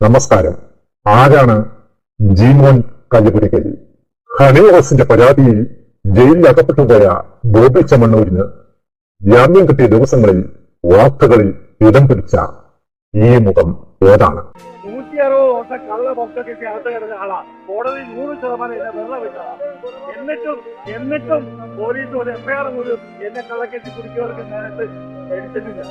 നമസ്കാരം. ആരാണ് ജീമോൻ കല്ലുപുരിക്കൽ ഹണിയോസിന്റെ പരാതിയിൽ ജയിലിൽ അകപ്പെട്ടുപോയ ബോബി ചമ്മണ്ണൂരിന് ജാമ്യം കിട്ടിയ ദിവസങ്ങളിൽ വാർത്തകളിൽ ഇടം പിടിച്ച ഈ മുഖം ഏതാണ്? നൂറ്റി അറുപത് വർഷം കള്ള പൊക്കൊക്കെ അകത്ത് കിടന്ന ആളാ. കോടതി നൂറ് ശതമാനം എന്നെ വെറുതെ വിട്ടതാ എന്നിട്ടും എന്നിട്ടും പോലീസ് ഒരു എഫ്ഐആർ പോലും എന്നെ കള്ളക്കെട്ടി കുടിക്കുന്നവർക്ക് നേരത്തെ എടുത്തിട്ടില്ല.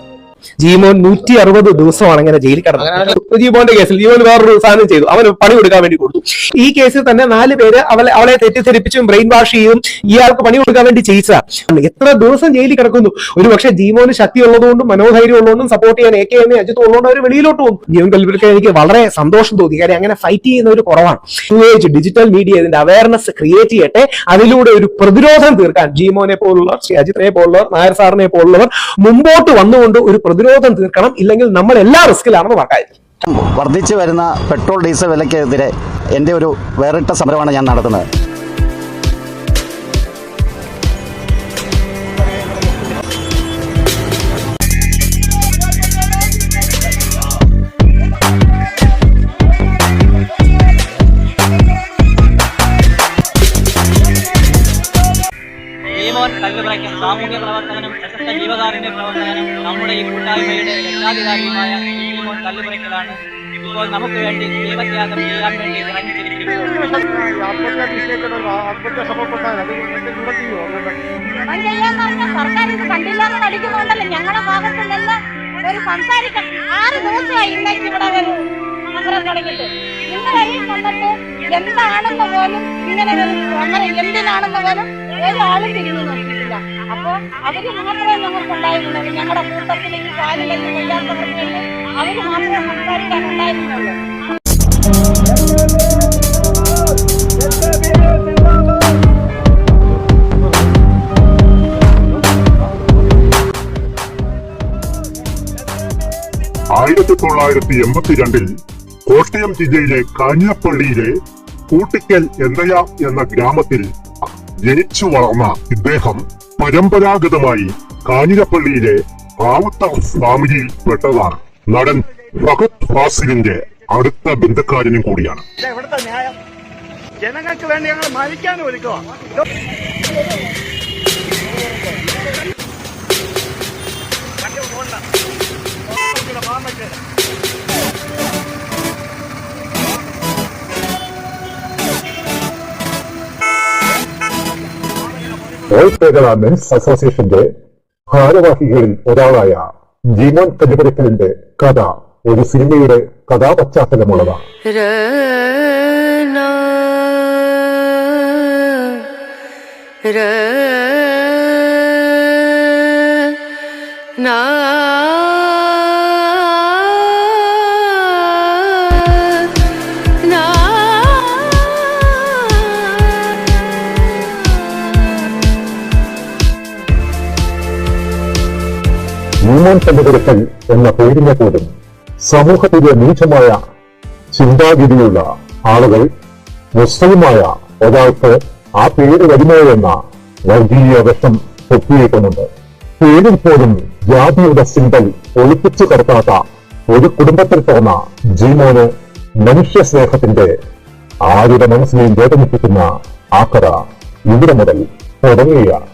ജീമോൻ നൂറ്റി അറുപത് ദിവസമാണ് ഇങ്ങനെ ജയിലിൽ കിടന്നത്. ജീമോന്റെ കേസിൽ ജീമോൻ വേറൊരു സാധനം ചെയ്തു. അവന് പണി കൊടുക്കാൻ വേണ്ടി കൊടുത്തു. ഈ കേസിൽ തന്നെ നാല് പേര് അവളെ അവളെ തെറ്റിദ്ധരിപ്പിച്ചും ബ്രെയിൻ വാഷ് ചെയ്തും ഇയാൾക്ക് പണി കൊടുക്കാൻ വേണ്ടി ചെയ്യിച്ചതാണ് എത്ര ദിവസം ജയിലിൽ കിടക്കുന്നു. ഒരു പക്ഷേ ജീമോന് ശക്തി ഉള്ളതുകൊണ്ടും മനോധൈര്യം ഉള്ളതുകൊണ്ടും സപ്പോർട്ട് ചെയ്യാൻ എ കെ എന്നെ അജിത്ത് ഉള്ളതുകൊണ്ട് അവർ വെളിയിലോട്ട് പോകും ജീവൻ കൽപ്പിക്കാൻ എനിക്ക് വളരെ സന്തോഷം തോന്നി. കാര്യം അങ്ങനെ ഫൈറ്റ് ചെയ്യുന്ന ഒരു കുറവാണ്. യുഎച്ച് ഡിജിറ്റൽ മീഡിയ ഇതിന്റെ അവയർനെസ് ക്രിയേറ്റ് ചെയ്യട്ടെ. അതിലൂടെ ഒരു പ്രതിരോധം തീർക്കാൻ ജീമോനെ പോലുള്ളവർ ശ്രീ അജിത്തിനെ പോലുള്ളവർ നായർ സാറിനെ പോലുള്ളവർ മുമ്പോട്ട് വന്നുകൊണ്ട് ഒരു പ്രതിരോധം തീർക്കണം. ഇല്ലെങ്കിൽ നമ്മൾ എല്ലാ റിസ്കിലാണെന്ന് പറയാം വർദ്ധിച്ചു വരുന്ന പെട്രോൾ ഡീസൽ വിലക്കെതിരെ എന്റെ ഒരു വേറിട്ട സമരമാണ് ഞാൻ നടത്തുന്നത്. കൂട്ടായ്മയുടെ രക്ഷാധികാരിയുമായ ഇപ്പോൾ കല്ലുപറയ്ക്കലാണ് ഇപ്പോൾ നമുക്ക് വേണ്ടി ജീവത്യാഗം ചെയ്യാൻ വേണ്ടി ഒരു എന്താണെന്ന് പോലും ഇങ്ങനെ ഒരു എന്തിനാണെന്ന് പോലും ഒരാളും തിരിഞ്ഞു നോക്കിയിട്ടില്ല അപ്പൊ അവർ മാത്രമേ നമുക്ക് ഉണ്ടായിരുന്നുള്ളൂ ഞങ്ങളുടെ കൂട്ടത്തിൽ ഈ കാലിലൊന്നും വയ്യാത്തവർക്ക് വേണ്ടി മാത്രമേ സംസാരിക്കാൻ ആയിരത്തി തൊള്ളായിരത്തി എൺപത്തിരണ്ടിൽ കോട്ടയം ജില്ലയിലെ കാഞ്ഞപ്പള്ളിയിലെ കൂട്ടിക്കൽ എന്തയ എന്ന ഗ്രാമത്തിൽ ജനിച്ചു വളർന്ന ഇദ്ദേഹം പരമ്പരാഗതമായി കാഞ്ഞിരപ്പള്ളിയിലെ റാവുത്ത ഫാമിലിയിൽ പെട്ടതാണ് നടൻ ഭഗത് ഫാസിലിന്റെ അടുത്ത ബന്ധുക്കാരനും കൂടിയാണ്. ജനങ്ങൾക്ക് വേണ്ടി ഞങ്ങൾ മരിക്കാൻ ഒരുക്കുക. മെൻസ് അസോസിയേഷന്റെ ഭാരവാഹികളിൽ ഒരാളായ ജീവൻ കല്ലുപുരക്കലിന്റെ കഥ. ഒരു സിനിമയുടെ കഥാപശ്ചാത്തലമുള്ളതാണ്. രന രന കണ്ടുപിടുത്തൽ എന്ന പേരിനെ പോലും സമൂഹത്തിലെ നീചമായ ചിന്താഗതിയുള്ള ആളുകൾ മുസ്ലിമായ ഒരാൾക്ക് ആ പേര് വരുമോ എന്ന വർഗീയ വിഷം പൊക്കിയേക്കുന്നുണ്ട് പേരിൽ പോലും ജാതിയുടെ സിമ്പൽ ഒളിപ്പിച്ചു കടത്താത്ത ഒരു കുടുംബത്തിൽ പിറന്ന ജീമോന് മനുഷ്യ സ്നേഹത്തിന്റെ ആരുടെ മനസ്സിനെയും വേദനിപ്പിക്കുന്ന ആ കഥ ഇവിടെ മുതൽ തുടങ്ങുകയാണ്.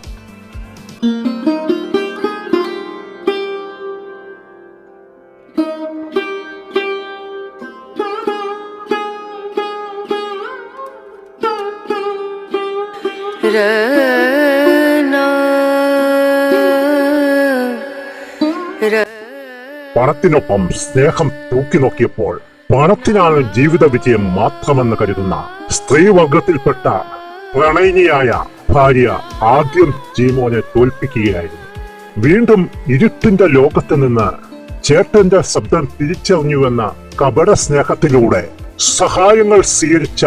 പണത്തിനൊപ്പം സ്നേഹം തൂക്കി നോക്കിയപ്പോൾ പണത്തിനാണ് ജീവിത വിജയം മാത്രമെന്ന് കരുതുന്ന സ്ത്രീവർഗത്തിൽപ്പെട്ട പ്രണയിനിയായ ഭാര്യ ആദ്യം ജീമോനെ തോൽപ്പിക്കുകയായിരുന്നു. വീണ്ടും ഇരുട്ടിന്റെ ലോകത്ത് നിന്ന് ചേട്ടന്റെ ശബ്ദം തിരിച്ചറിഞ്ഞുവെന്ന കപട സ്നേഹത്തിലൂടെ സഹായങ്ങൾ സ്വീകരിച്ച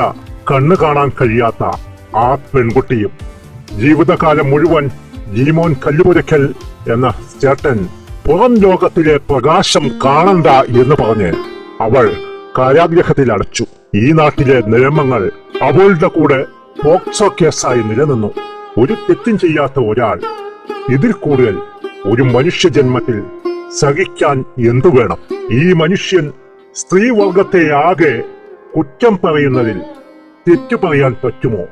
കണ്ണു കാണാൻ കഴിയാത്ത ആ പെൺകുട്ടിയും ജീവിതകാലം മുഴുവൻ ജീമോൻ കല്ലുപുരക്കൽ എന്ന ചേട്ടൻ പുറം ലോകത്തിലെ പ്രകാശം കാണണ്ട എന്ന് പറഞ്ഞ് അവൾ കാരാഗ്രഹത്തിൽ അടച്ചു. ഈ നാട്ടിലെ നിയമങ്ങൾ അവളുടെ കൂടെ പോക്സോ കേസായി നിലനിന്നു. ഒരു തെറ്റും ചെയ്യാത്ത ഒരാൾ ഇതിൽ കൂടുതൽ ഒരു മനുഷ്യ ജന്മത്തിൽ സഹിക്കാൻ എന്തു വേണം? ഈ മനുഷ്യൻ സ്ത്രീവർഗത്തെ ആകെ കുറ്റം പറയുന്നതിൽ തെറ്റു പറയാൻ പറ്റുമോ?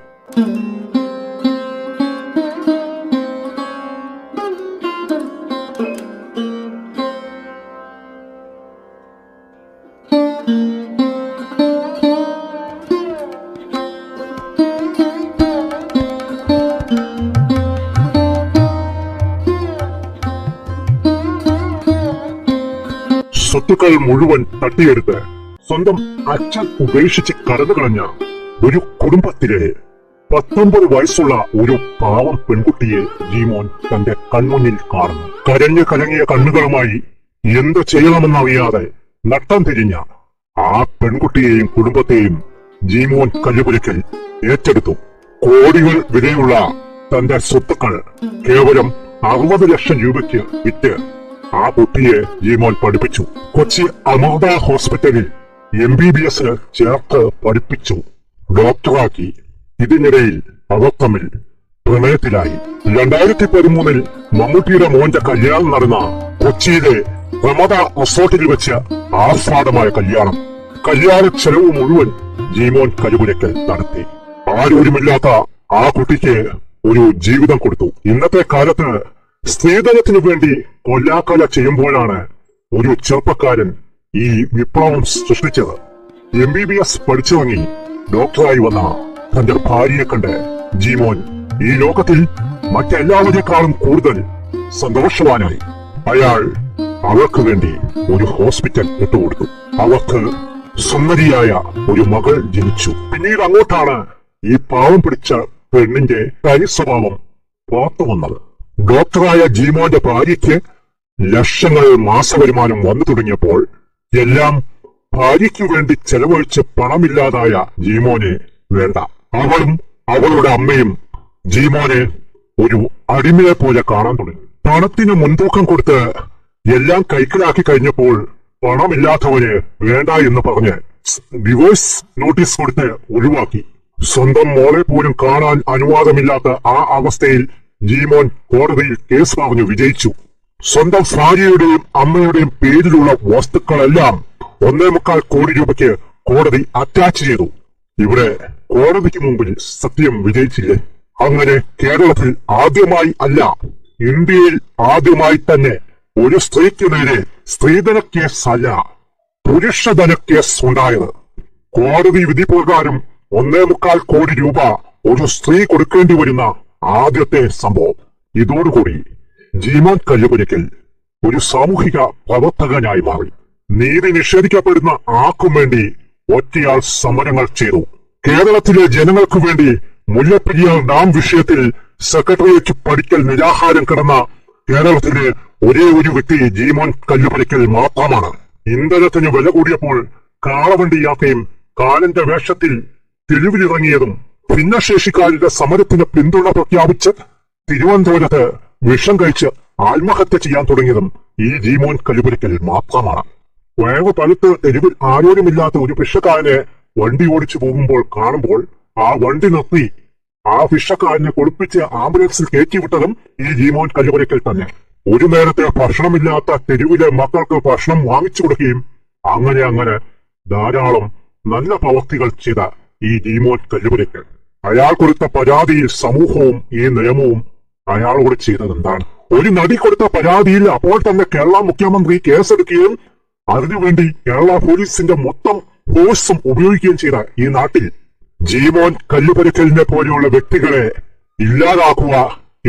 സ്വത്തുക്കൾ മുഴുവൻ തട്ടിയെടുത്ത് സ്വന്തം അച്ഛൻ ഉപേക്ഷിച്ച് കടന്നു കളഞ്ഞ ഒരു കുടുംബത്തിലെ പത്തൊമ്പത് വയസ്സുള്ള ഒരു പാവം പെൺകുട്ടിയെ ജീമോൻ തന്റെ കൺമുന്നിൽ കാണുന്നു. കരഞ്ഞു കലങ്ങിയ കണ്ണുകളുമായി എന്ത് ചെയ്യണമെന്നറിയാതെ നട്ടം തിരിഞ്ഞ ആ പെൺകുട്ടിയെയും കുടുംബത്തെയും ജീമോൻ കല്ലുപുരയ്ക്കൽ ഏറ്റെടുത്തു. കോടികൾ വിലയുള്ള തന്റെ സ്വത്തുക്കൾ കേവലം അറുപത് ലക്ഷം രൂപയ്ക്ക് വിറ്റ് ആ കുട്ടിയെ ഈ മോൻ പഠിപ്പിച്ചു. കൊച്ചി അമൃത ഹോസ്പിറ്റലിൽ എം ബി ബി എസ് ചേർത്ത് പഠിപ്പിച്ചു. ഡോക്ടറാക്കി. ഇതിനിടയിൽ അവർ തമ്മിൽ പ്രണയത്തിലായി. രണ്ടായിരത്തി പതിമൂന്നിൽ മമ്മൂട്ടിയുടെ മോന്റെ കല്യാണം നടന്ന കൊച്ചിയിലെ പ്രമദ റിസോർട്ടിൽ വെച്ച് ആസ്വാദമായ കല്യാണം. കല്യാണ ചെലവ് മുഴുവൻ ജീമോൻ കരുപുരയ്ക്കൽ നടത്തി. ആരോരുമില്ലാത്ത ആ കുട്ടിക്ക് ഒരു ജീവിതം കൊടുത്തു. ഇന്നത്തെ കാലത്ത് സ്ത്രീധനത്തിനു വേണ്ടി കൊല്ലാക്കൊല ചെയ്യുമ്പോഴാണ് ഒരു ചെറുപ്പക്കാരൻ ഈ വിപ്ലവം സൃഷ്ടിച്ചത്. എം ബി ബി എസ് പഠിച്ചിറങ്ങി ഡോക്ടറായി വന്ന തന്റെ ഭാര്യയെ കണ്ട് ജീമോൻ ഈ ലോകത്തിൽ മറ്റെല്ലാവരെക്കാളും കൂടുതൽ സന്തോഷവാനായി. അയാൾ അവർക്ക് വേണ്ടി ഒരു ഹോസ്പിറ്റൽ ഇട്ടുകൊടുത്തു. അവർക്ക് സുന്ദരിയായ ഒരു മകൾ ജനിച്ചു. പിന്നീട് അങ്ങോട്ടാണ് ഈ പാവം പിടിച്ച പെണ്ണിന്റെ തനി സ്വഭാവം പുറത്തു വന്നത് ഡോക്ടറായ ജീമോന്റെ ഭാര്യയ്ക്ക് ലക്ഷങ്ങൾ മാസവരുമാനം വന്നു തുടങ്ങിയപ്പോൾ എല്ലാം ഭാര്യയ്ക്കു വേണ്ടി ചെലവഴിച്ച് പണമില്ലാതായ ജീമോനെ വേണ്ട. അവളും അവളുടെ അമ്മയും ജീമോനെ ഒരു അടിമയെ പോലെ കാണാൻ തുടങ്ങി. പണത്തിന് മുൻതൂക്കം കൊടുത്ത് എല്ലാം കൈക്കലാക്കി കഴിഞ്ഞപ്പോൾ പണമില്ലാത്തവന് വേണ്ട എന്ന് പറഞ്ഞ് ഡിവോഴ്സ് നോട്ടീസ് കൊടുത്ത് ഒഴിവാക്കി. സ്വന്തം മോളെ പോലും കാണാൻ അനുവാദമില്ലാത്ത ആ അവസ്ഥയിൽ ജീമോൻ കോടതിയിൽ കേസ് പറഞ്ഞു വിജയിച്ചു. സ്വന്തം ഭാര്യയുടെയും അമ്മയുടെയും പേരിലുള്ള വസ്തുക്കളെല്ലാം ഒന്നേ മുക്കാൽ കോടി രൂപയ്ക്ക് കോടതി അറ്റാച്ച് ചെയ്തു. ഇവിടെ കോടതിക്ക് മുമ്പിൽ സത്യം വിജയിച്ചില്ലേ? അങ്ങനെ കേരളത്തിൽ ആദ്യമായി അല്ല ഇന്ത്യയിൽ ആദ്യമായി തന്നെ ഒരു സ്ത്രീക്ക് നേരെ സ്ത്രീധന കേസ് അല്ല പുരുഷധന കേസ് ഉണ്ടായത്. കോടതി വിധി പ്രകാരം ഒന്നേ മുക്കാൽ കോടി രൂപ ഒരു സ്ത്രീ കൊടുക്കേണ്ടി വരുന്ന ആദ്യത്തെ സംഭവം. ഇതോടുകൂടി ജീമോൻ കല്ലുപുരയ്ക്കൽ ഒരു സാമൂഹിക പ്രവർത്തകനായി മാറി. നീതി നിഷേധിക്കപ്പെടുന്ന ആർക്കും വേണ്ടി ഒറ്റയാൾ സമരങ്ങൾ ചെയ്തു. കേരളത്തിലെ ജനങ്ങൾക്കു വേണ്ടി മുല്ലപ്പെരിയാർ ഡാം വിഷയത്തിൽ സെക്രട്ടേറിയറ്റ് പഠിക്കൽ നിരാഹാരം കിടന്ന കേരളത്തിലെ ഒരേ ഒരു വ്യക്തി ജീമോൻ കല്ലുപുരയ്ക്കൽ മാത്രമാണ്. ഇന്ധനത്തിന് വില കൂടിയപ്പോൾ കാളവണ്ടി യാത്രയും കാലന്റെ വേഷത്തിൽ തെരുവിലിറങ്ങിയതും ഭിന്നശേഷിക്കാരുടെ സമരത്തിന് പിന്തുണ പ്രഖ്യാപിച്ച് തിരുവനന്തപുരത്ത് വിഷം കഴിച്ച് ആത്മഹത്യ ചെയ്യാൻ തുടങ്ങിയതും ഈ ജീമോൻ കല്ലുപുരയ്ക്കൽ മാത്രമാണ്. വേവ് തലത്ത് തെരുവിൽ ആരോഗ്യമില്ലാത്ത ഒരു ഭിക്ഷക്കാരനെ വണ്ടി ഓടിച്ചു പോകുമ്പോൾ കാണുമ്പോൾ ആ വണ്ടി നിർത്തി ആ ഭിക്ഷക്കാരനെ കുളിപ്പിച്ച് ആംബുലൻസിൽ കയറ്റിവിട്ടതും ഈ ജീമോൻ കല്ലുപുരയ്ക്കൽ തന്നെ. ഒരു നേരത്തെ ഭക്ഷണമില്ലാത്ത തെരുവിലെ മക്കൾക്ക് ഭക്ഷണം വാങ്ങിച്ചു കൊടുക്കുകയും അങ്ങനെ അങ്ങനെ ധാരാളം നല്ല പ്രവൃത്തികൾ ചെയ്ത ഈ ജീമോൻ കല്ലുപുരയ്ക്കൽ അയാൾ കൊടുത്ത പരാതിയിൽ സമൂഹവും ഈ നിയമവും അയാളോട് ചെയ്തത് എന്താണ് ഒരു നടി കൊടുത്ത പരാതിയിൽ അപ്പോൾ തന്നെ കേരള മുഖ്യമന്ത്രി കേസെടുക്കുകയും അതിനുവേണ്ടി കേരള പോലീസിന്റെ മൊത്തം ഫോഴ്സും ഉപയോഗിക്കുകയും ചെയ്ത ഈ നാട്ടിൽ ജീമോൻ കല്ലുപരക്കലിനെ പോലെയുള്ള വ്യക്തികളെ ഇല്ലാതാക്കുക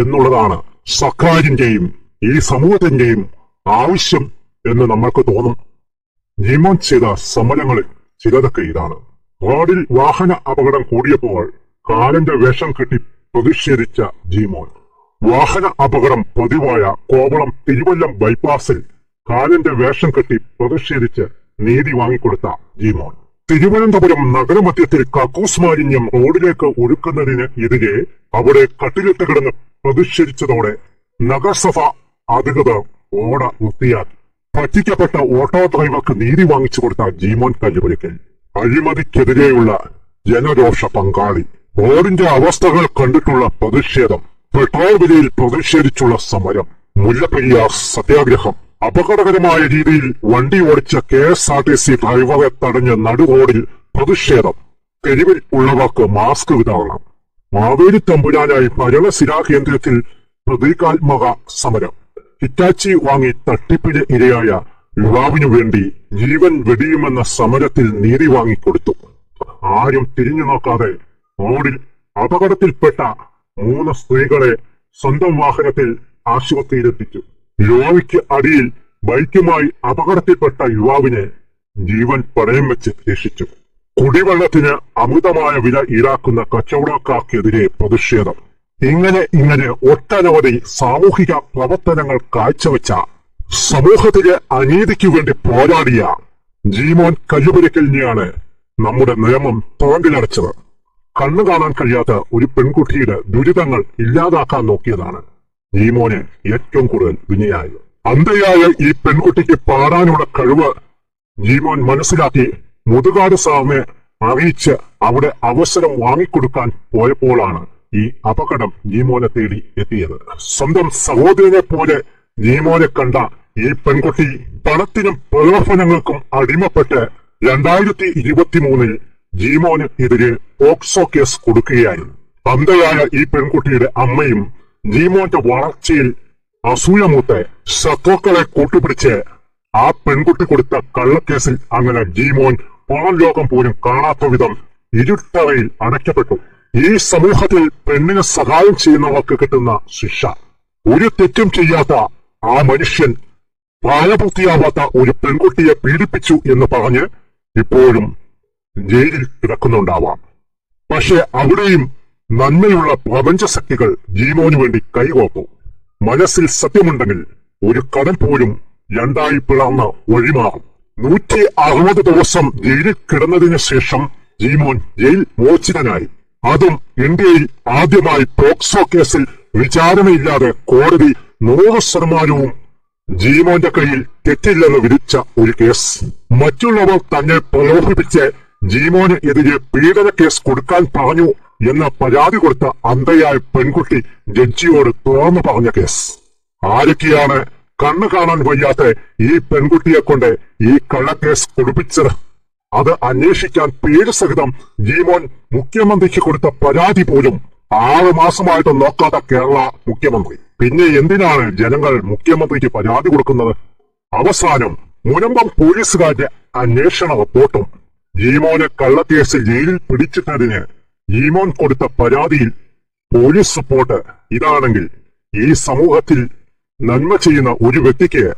എന്നുള്ളതാണ് സർക്കാരിന്റെയും ഈ സമൂഹത്തിന്റെയും ആവശ്യം എന്ന് നമ്മൾക്ക് തോന്നും. ജീമോൻ ചെയ്ത സമരങ്ങളിൽ ചിലതൊക്കെ ഇതാണ്. റോഡിൽ വാഹന അപകടം കൂടിയപ്പോൾ കാലന്റെ വേഷം കെട്ടി പ്രതിഷേധിച്ച ജീമോൻ. വാഹന അപകടം പതിവായ കോവളം തിരുവല്ലം ബൈപ്പാസിൽ കാലിന്റെ വേഷം കെട്ടി പ്രതിഷേധിച്ച് നീതി വാങ്ങിക്കൊടുത്ത ജീമോൻ. തിരുവനന്തപുരം നഗരമധ്യത്തിൽ കക്കൂസ് മാലിന്യം റോഡിലേക്ക് ഒഴുക്കുന്നതിന് എതിരെ അവിടെ കട്ടിലിട്ട് കിടന്ന് പ്രതിഷേധിച്ചതോടെ നഗരസഭ അധികൃതർ ഓട വൃത്തിയാക്കി പറ്റിക്കപ്പെട്ട ഓട്ടോ ഡ്രൈവർക്ക് നീതി വാങ്ങിച്ചു കൊടുത്ത ജീമോൻ കല്ലുപുരയ്ക്കൽ അഴിമതിക്കെതിരെയുള്ള ജനരോഷ പങ്കാളി. റോഡിന്റെ അവസ്ഥകൾ കണ്ടിട്ടുള്ള പ്രതിഷേധം പെട്രോൾ വിലയിൽ പ്രതിഷേധിച്ചുള്ള സമരം മുല്ലപ്പെരിയാർ സത്യാഗ്രഹം. അപകടകരമായ രീതിയിൽ വണ്ടി ഓടിച്ച K S R T C ഡ്രൈവറെ തടഞ്ഞ നടുറോഡിൽ പ്രതിഷേധം. തെരുവിൽ ഉള്ളവർക്ക് മാസ്ക് വിതരണം. മാവേലി തമ്പുരാനായി ഭരണസിരാ കേന്ദ്രത്തിൽ പ്രതീകാത്മക സമരം. ഹിറ്റാച്ചി വാങ്ങി തട്ടിപ്പിന് ഇരയായ യുവാവിനു വേണ്ടി ജീവൻ വെടിയുമെന്ന സമരത്തിൽ നീതി വാങ്ങിക്കൊടുത്തു. ആരും തിരിഞ്ഞു നോക്കാതെ റോഡിൽ അപകടത്തിൽപ്പെട്ട മൂന്ന് സ്ത്രീകളെ സ്വന്തം വാഹനത്തിൽ ആശുപത്രിയിലെത്തിച്ചു. യുവാവിക്ക് അടിയിൽ ബൈക്കുമായി അപകടത്തിൽപ്പെട്ട യുവാവിനെ ജീവൻ പണയം വെച്ച് രക്ഷിച്ചു. കുടിവെള്ളത്തിന് അമിതമായ വില ഈടാക്കുന്ന കച്ചവടക്കാർക്കെതിരെ പ്രതിഷേധം. ഇങ്ങനെ ഇങ്ങനെ ഒട്ടനവധി സാമൂഹിക പ്രവർത്തനങ്ങൾ കാഴ്ചവെച്ച സമൂഹത്തിലെ അനീതിക്കു വേണ്ടി പോരാടിയ ജീമോൻ കല്ലുപുരക്കലിനെയാണ് നമ്മുടെ നിയമം തോണ്ടിലടച്ചത് കണ്ണു കാണാൻ കഴിയാത്ത ഒരു പെൺകുട്ടിയുടെ ദുരിതങ്ങൾ ഇല്ലാതാക്കാൻ നോക്കിയതാണ്. ഈ മോനെ ഏറ്റവും കൂടുതൽ വിനയായത്. അന്ധയായ ഈ പെൺകുട്ടിക്ക് പാടാനുള്ള കഴിവ് ജീമോൻ മനസ്സിലാക്കി മുതുകാട് സാറിനെ അറിയിച്ച് അവിടെ അവസരം വാങ്ങിക്കൊടുക്കാൻ പോയപ്പോഴാണ് ഈ അപകടം ജീമോനെ തേടി എത്തിയത്. സ്വന്തം സഹോദരനെ പോലെ ജീമോനെ കണ്ട ഈ പെൺകുട്ടി പണത്തിനും പ്രലോഭനങ്ങൾക്കും അടിമപ്പെട്ട് രണ്ടായിരത്തി ഇരുപത്തിമൂന്നിൽ ജീമോന് എതിരെ പോക്സോ കേസ് കൊടുക്കുകയായിരുന്നു. തന്തയായ ഈ പെൺകുട്ടിയുടെ അമ്മയും ജീമോന്റെ വളർച്ചയിൽ അസൂയമൂത്ത് ശത്രുക്കളെ കൂട്ടുപിടിച്ച് ആ പെൺകുട്ടി കൊടുത്ത കള്ളക്കേസിൽ അങ്ങനെ ജീമോൻ പുറം ലോകം പോലും കാണാത്ത വിധം ഇരുട്ടറയിൽ അടയ്ക്കപ്പെട്ടു. ഈ സമൂഹത്തിൽ പെണ്ണിന് സഹായം ചെയ്യുന്നവർക്ക് കിട്ടുന്ന ശിക്ഷ. ഒരു തെറ്റും ചെയ്യാത്ത ആ മനുഷ്യൻ പ്രായപൂർത്തിയാവാത്ത ഒരു പെൺകുട്ടിയെ പീഡിപ്പിച്ചു എന്ന് പറഞ്ഞ് ഇപ്പോഴും ജയിലിൽ കിടക്കുന്നുണ്ടാവാം. പക്ഷെ അവിടെയും നന്മയുള്ള പ്രപഞ്ചശക്തികൾ ജീവോനു വേണ്ടി കൈകോർത്തു. മനസ്സിൽ സത്യമുണ്ടെങ്കിൽ ഒരു കടൽ പോലും രണ്ടായി പിളർന്ന് ഒഴിമാറും നൂറ്റി അറുപത് ദിവസം ജയിലിൽ കിടന്നതിന് ശേഷം ജീമോൻ ജയിൽ മോചിതനായി. അതും ഇന്ത്യയിൽ ആദ്യമായി പോക്സോ കേസിൽ വിചാരണയില്ലാതെ കോടതി നൂറ് ശതമാനവും ജീമോന്റെ കയ്യിൽ തെറ്റില്ലെന്ന് വിധിച്ച ഒരു കേസ്. മറ്റുള്ളവർ തന്നെ പ്രലോഭിപ്പിച്ച് ജീമോന് എതിരെ പീഡന കേസ് കൊടുക്കാൻ പറഞ്ഞു എന്ന പരാതി കൊടുത്ത അന്ധയായ പെൺകുട്ടി ജഡ്ജിയോട് തുറന്നു പറഞ്ഞ കേസ്. ആരൊക്കെയാണ് കണ്ണു കാണാൻ വയ്യാത്ത ഈ പെൺകുട്ടിയെ കൊണ്ട് ഈ കള്ളക്കേസ് കൊടുപ്പിച്ചത്? അത് അന്വേഷിക്കാൻ പേര് സഹിതം ജീമോൻ മുഖ്യമന്ത്രിക്ക് കൊടുത്ത പരാതി പോലും ആറ് മാസമായിട്ട് നോക്കാത്ത കേരള മുഖ്യമന്ത്രി. പിന്നെ എന്തിനാണ് ജനങ്ങൾ മുഖ്യമന്ത്രിക്ക് പരാതി കൊടുക്കുന്നത്? അവസാനം മുനമ്പം പോലീസുകാരുടെ അന്വേഷണ റിപ്പോർട്ടും ജീമോനെ കള്ളക്കേസിൽ ജയിലിൽ പിടിച്ചിട്ടതിന് ഈമോൻ കൊടുത്ത പരാതിയിൽ പോലീസ് സപ്പോർട്ട് ഇതാണെങ്കിൽ ഈ സമൂഹത്തിൽ നന്മ ചെയ്യുന്ന ഒരു വ്യക്തിക്ക്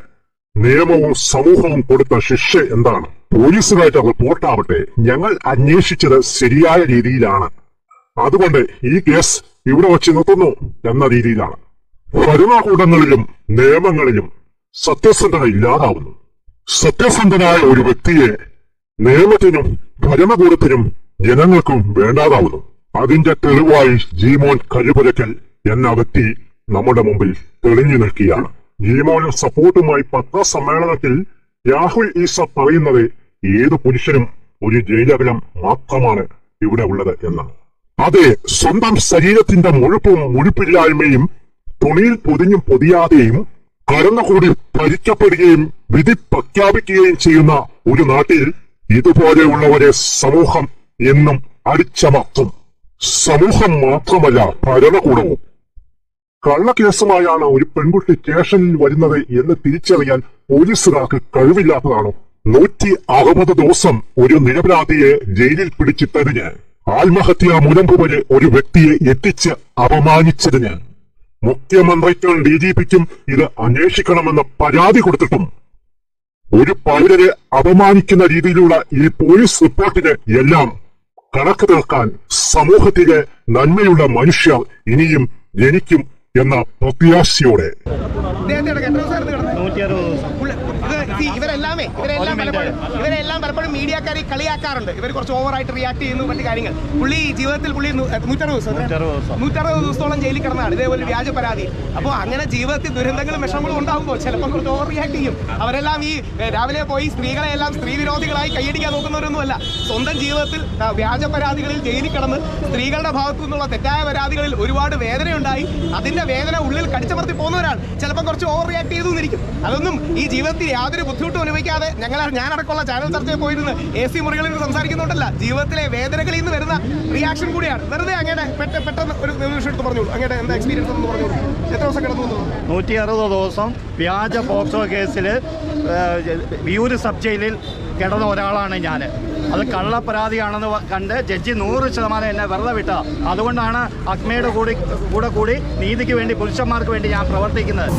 നിയമവും സമൂഹവും കൊടുത്ത ശിക്ഷ എന്താണ്? പോലീസുകാരുടെ റിപ്പോർട്ടാവട്ടെ. ഞങ്ങൾ അന്വേഷിച്ചത് ശരിയായ രീതിയിലാണ്. അതുകൊണ്ട് ഈ കേസ് ഇവിടെ വച്ച് നിർത്തുന്നു എന്ന രീതിയിലാണ്. ഭരണകൂടങ്ങളിലും നിയമങ്ങളിലും സത്യസന്ധത ഇല്ലാതാവുന്നു. സത്യസന്ധനായ ഒരു വ്യക്തിയെ നിയമത്തിനും ഭരണകൂടത്തിനും ജനങ്ങൾക്കും വേണ്ടാതാവുന്നു. അതിന്റെ തെളിവായി ജീമോൻ കരുപുരക്കൽ എന്ന വ്യക്തി നമ്മുടെ മുമ്പിൽ തെളിഞ്ഞു നിൽക്കുകയാണ്. ജീമോന് സപ്പോർട്ടുമായി പത്രസമ്മേളനത്തിൽ രാഹുൽ ഈസ പറയുന്നത് ഏത് പുരുഷനും ഒരു ജയിലകലം മാത്രമാണ് ഇവിടെ ഉള്ളത് എന്നാണ് അതെ സ്വന്തം ശരീരത്തിന്റെ മുഴുപ്പും മുഴുപ്പില്ലായ്മയും തുണിയിൽ പൊതിഞ്ഞും പൊതിയാതെയും കടന്നുകൂടി ഭരിക്കപ്പെടുകയും വിധി പ്രഖ്യാപിക്കുകയും ചെയ്യുന്ന ഒരു നാട്ടിൽ ഇതുപോലെയുള്ളവരെ സമൂഹം എന്നും അടിച്ചമർത്തും. സമൂഹം മാത്രമല്ല ഭരണകൂടവും. കള്ളക്കേസുമായാണ് ഒരു പെൺകുട്ടി സ്റ്റേഷനിൽ വരുന്നത് എന്ന് തിരിച്ചറിയാൻ പോലീസുകാർക്ക് കഴിവില്ലാത്തതാണോ? നൂറ്റി അറുപത് ദിവസം ഒരു നിരപരാധിയെ ജയിലിൽ പിടിച്ചിട്ടതിന് ആത്മഹത്യാ മുനമ്പ് വരെ ഒരു വ്യക്തിയെ എത്തിച്ച് അപമാനിച്ചതിന്. മുഖ്യമന്ത്രിക്കും ഡി ജി പിക്കും ഇത് അന്വേഷിക്കണമെന്ന് പരാതി കൊടുത്തിട്ടും ഒരു പൗരനെ അപമാനിക്കുന്ന രീതിയിലുള്ള ഈ പോലീസ് റിപ്പോർട്ടിന് എല്ലാം കണക്ക് തീർക്കാൻ സമൂഹത്തിലെ നന്മയുള്ള മനുഷ്യർ ഇനിയും ജനിക്കും എന്ന പ്രത്യാശയോടെ. ഇവരെല്ലാമേ ഇവരെ ഇവരെല്ലാം പലപ്പോഴും മീഡിയക്കാർ ഈ കളിയാക്കാറുണ്ട്. ഇവർ കുറച്ച് ഓവറായിട്ട് റിയാക്ട് ചെയ്യുന്നു മറ്റു കാര്യങ്ങൾ. പുള്ളി ജീവിതത്തിൽ പുള്ളി നൂറ്ററുപത് ദിവസം നൂറ്ററുപത് ദിവസത്തോളം ജയിലിൽ കിടന്നാണ്. ഇതേപോലെ വ്യാജ പരാതി. അപ്പോൾ അങ്ങനെ ജീവിതത്തിൽ ദുരന്തങ്ങളും വിഷമങ്ങളും ഉണ്ടാകുമ്പോൾ ചിലപ്പോൾ കുറച്ച് ഓവർ റിയാക്ട് ചെയ്യും. അവരെല്ലാം ഈ രാവിലെ പോയി സ്ത്രീകളെ എല്ലാം സ്ത്രീ വിരോധികളായി കൈയടിക്കാൻ നോക്കുന്നവരൊന്നുമല്ല. സ്വന്തം ജീവിതത്തിൽ വ്യാജ പരാതികളിൽ ജയിലിൽ കിടന്ന് സ്ത്രീകളുടെ ഭാഗത്തു നിന്നുള്ള തെറ്റായ പരാതികളിൽ ഒരുപാട് വേദനയുണ്ടായി. അതിന്റെ വേദന ഉള്ളിൽ കടിച്ചമർത്തി പോകുന്നവരാണ് ചിലപ്പോൾ കുറച്ച് ഓവർ റിയാക്ട് ചെയ്തു എന്നിരിക്കും അതൊന്നും ഈ ജീവിതത്തിൽ യാതൊരു ബുദ്ധിമുട്ടും അനുഭവിക്കാതെ ഞങ്ങൾ ഞാനടക്കമുള്ള ചാനൽ ചർച്ചയിൽ പോയിരുന്ന്. എ സി മുറികളിൽ നിന്ന് ജീവിതത്തിലെ വേദനകളിൽ നിന്ന് വരുന്ന റിയാക്ഷൻ കൂടിയാണ്. വെറുതെ അങ്ങനെ പെട്ടെന്ന് ഒരു നിമിഷം എടുത്ത് പറഞ്ഞോളൂ. അങ്ങനെ എന്താ എക്സ്പീരിയൻസ് എന്ന് പറഞ്ഞോളൂ. എത്ര ദിവസം കിടന്നു നൂറ്റി അറുപത് ദിവസം വ്യാജ പോക്സോ കേസിൽ വിയൂര് സബ് ജയിലിൽ കിടന്ന ഒരാളാണ് ഞാൻ അത് കള്ളപ്പരാതിയാണെന്ന് കണ്ട് ജഡ്ജി നൂറ് ശതമാനം എന്നെ വെറുതെ വിട്ട അതുകൊണ്ടാണ് അക്മയുടെ കൂടി കൂടെ കൂടി നീതിക്ക് വേണ്ടി പുരുഷന്മാർക്ക് വേണ്ടി ഞാൻ പ്രവർത്തിക്കുന്നത്.